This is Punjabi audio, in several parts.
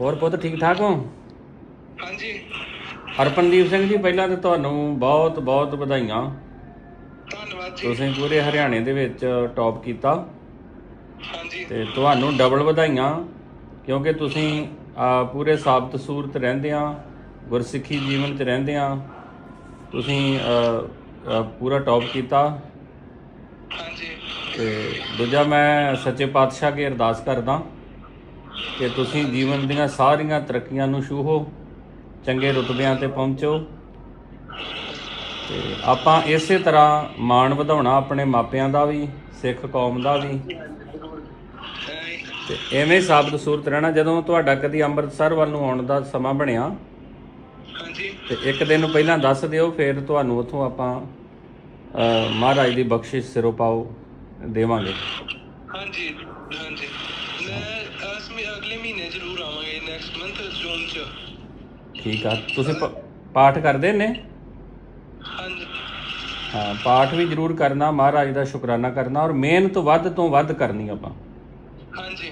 ਹੋਰ ਪੁੱਤ ਠੀਕ ਠਾਕ ਹੋ? ਹਾਂਜੀ। ਹਰਪਨਦੀਪ ਸਿੰਘ ਜੀ ਪਹਿਲਾਂ ਤਾਂ ਤੁਹਾਨੂੰ ਬਹੁਤ ਬਹੁਤ ਵਧਾਈਆਂ। ਧੰਨਵਾਦ ਜੀ। ਤੁਸੀਂ ਪੂਰੇ ਹਰਿਆਣੇ ਦੇ ਵਿੱਚ ਟੌਪ ਕੀਤਾ। ਹਾਂਜੀ। ਤੇ ਤੁਹਾਨੂੰ ਡਬਲ ਵਧਾਈਆਂ ਕਿਉਂਕਿ ਤੁਸੀਂ ਪੂਰੇ ਸਾਬਤ ਸੂਰਤ ਰਹਿੰਦੇ ਆ ਗੁਰਸਿੱਖੀ ਜੀਵਨ 'ਚ ਰਹਿੰਦੇ ਆ। ਤੁਸੀਂ ਪੂਰਾ ਟੌਪ ਕੀਤਾ। ਹਾਂਜੀ। ਤੇ ਦੂਜਾ ਮੈਂ ਸੱਚੇ ਪਾਤਸ਼ਾਹ ਅੱਗੇ ਅਰਦਾਸ ਕਰਦਾ। ਕਿ ਤੁਸੀਂ ਜੀਵਨ ਦੀਆਂ ਸਾਰੀਆਂ ਤਰੱਕੀਆਂ ਨੂੰ ਛੂਹੋ ਚੰਗੇ ਰੁਤਬਿਆਂ ਤੇ ਪਹੁੰਚੋ। ਤੇ ਆਪਾਂ ਇਸੇ ਤਰ੍ਹਾਂ ਮਾਣ ਵਧਾਉਣਾ ਆਪਣੇ ਮਾਪਿਆਂ ਦਾ ਵੀ ਸਿੱਖ ਕੌਮ ਦਾ ਵੀ। ਤੇ ਐਵੇਂ ਸਾਬਤ ਸੂਰਤ ਰਹਿਣਾ ਜਦੋਂ ਤੁਹਾਡਾ ਕਦੀ ਅੰਮ੍ਰਿਤਸਰ ਵੱਲ ਨੂੰ ਆਉਣ ਦਾ ਸਮਾਂ ਬਣਿਆ ਹਾਂਜੀ। ਤੇ ਇੱਕ ਦਿਨ ਪਹਿਲਾਂ ਦੱਸ ਦਿਓ ਫਿਰ ਤੁਹਾਨੂੰ ਉੱਥੋਂ ਆਪਾਂ ਮਹਾਰਾਜ ਦੀ ਬਖਸ਼ਿਸ਼ ਸਿਰੋਂ ਪਾਓ ਦੇਵਾਂਗੇ। ਹਾਂਜੀ ਹਾਂਜੀ। ਅਗਲੇ ਮਹੀਨੇ ਜ਼ਰੂਰ ਆਵਾਂਗੇ ਨੈਕਸਟ ਮੰਥ ਜੂਨ ਚ। ਠੀਕ ਆ ਤੁਸੀਂ ਪ- ਪਾਠ ਕਰਦੇ ਨੇ? ਹਾਂਜੀ। ਹਾਂ ਪਾਠ ਵੀ ਜ਼ਰੂਰ ਕਰਨਾ ਮਹਾਰਾਜ ਦਾ ਸ਼ੁਕਰਾਨਾ ਕਰਨਾ ਔਰ ਮਿਹਨਤ ਵੱਧ ਤੋਂ ਵੱਧ ਕਰਨੀ ਆਪਾਂ। ਹਾਂਜੀ।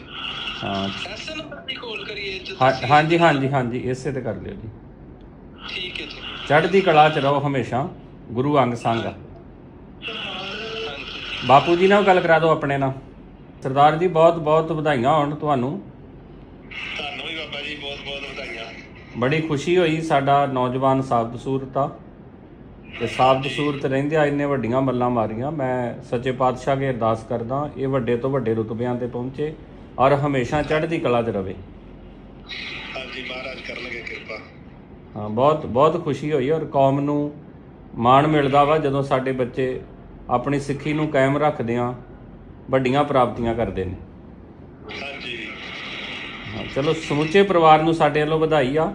ਹਾਂ। ਐਸੇ ਨੰਬਰ ਦੀ ਕਾਲ ਕਰੀਏ ਜੇ ਹਾਂ- ਤੁਸੀਂ- ਹਾਂਜੀ ਹਾਂਜੀ ਹਾਂਜੀ ਇਸੇ ਤੇ ਕਰ ਲਿਓ ਜੀ। ਠੀਕ ਹੈ ਜੀ। ਚੜ੍ਹਦੀ ਕਲਾ ਚ ਰਹੋ ਹਮੇਸ਼ਾ ਗੁਰੂ ਅੰਗ ਸੰਗ ਹਾਂਜੀ। ਬਾਪੂ ਜੀ ਨਾਲ ਗੱਲ ਕਰਾ ਦਿਓ ਆਪਣੇ ਨਾਲ। ਸਰਦਾਰ ਜੀ ਬਹੁਤ ਬਹੁਤ ਵਧਾਈਆਂ ਹੋਣ ਤੁਹਾਨੂੰ। ਤੁਹਾਨੂੰ ਵੀ ਬਾਬਾ ਜੀ ਬਹੁਤ ਬਹੁਤ ਵਧਾਈਆਂ। ਬੜੀ ਖੁਸ਼ੀ ਹੋਈ ਸਾਡਾ ਨੌਜਵਾਨ ਸਾਬਤ ਸੂਰਤ ਆ ਤੇ ਸਾਬਤ ਸੂਰਤ ਰਹਿੰਦਿਆਂ ਇੰਨੇ ਵੱਡੀਆਂ ਮੱਲਾਂ ਮਾਰੀਆਂ। ਮੈਂ ਸੱਚੇ ਪਾਤਸ਼ਾਹ ਕੇ ਅਰਦਾਸ ਕਰਦਾ ਇਹ ਵੱਡੇ ਤੋਂ ਵੱਡੇ ਰੁਤਬਿਆਂ ਤੇ ਪਹੁੰਚੇ ਔਰ ਹਮੇਸ਼ਾ ਚੜ੍ਹਦੀ ਕਲਾ 'ਚ ਰਵੇ। ਹਾਂਜੀ ਮਹਾਰਾਜ ਕਰਨਗੇ ਕਿਰਪਾ। ਹਾਂ ਬਹੁਤ ਬਹੁਤ ਖੁਸ਼ੀ ਹੋਈ ਔਰ ਕੌਮ ਨੂੰ ਮਾਣ ਮਿਲਦਾ ਵਾ ਜਦੋਂ ਸਾਡੇ ਬੱਚੇ ਆਪਣੀ ਸਿੱਖੀ ਨੂੰ ਕਾਇਮ ਰੱਖਦੇ ਆ ਵੱਡੀਆਂ ਪ੍ਰਾਪਤੀਆਂ ਕਰਦੇ ਨੇ। ਚਲੋ ਸਮੁੱਚੇ ਪਰਿਵਾਰ ਨੂੰ ਸਾਡੇ ਵੱਲੋਂ ਵਧਾਈ ਆ।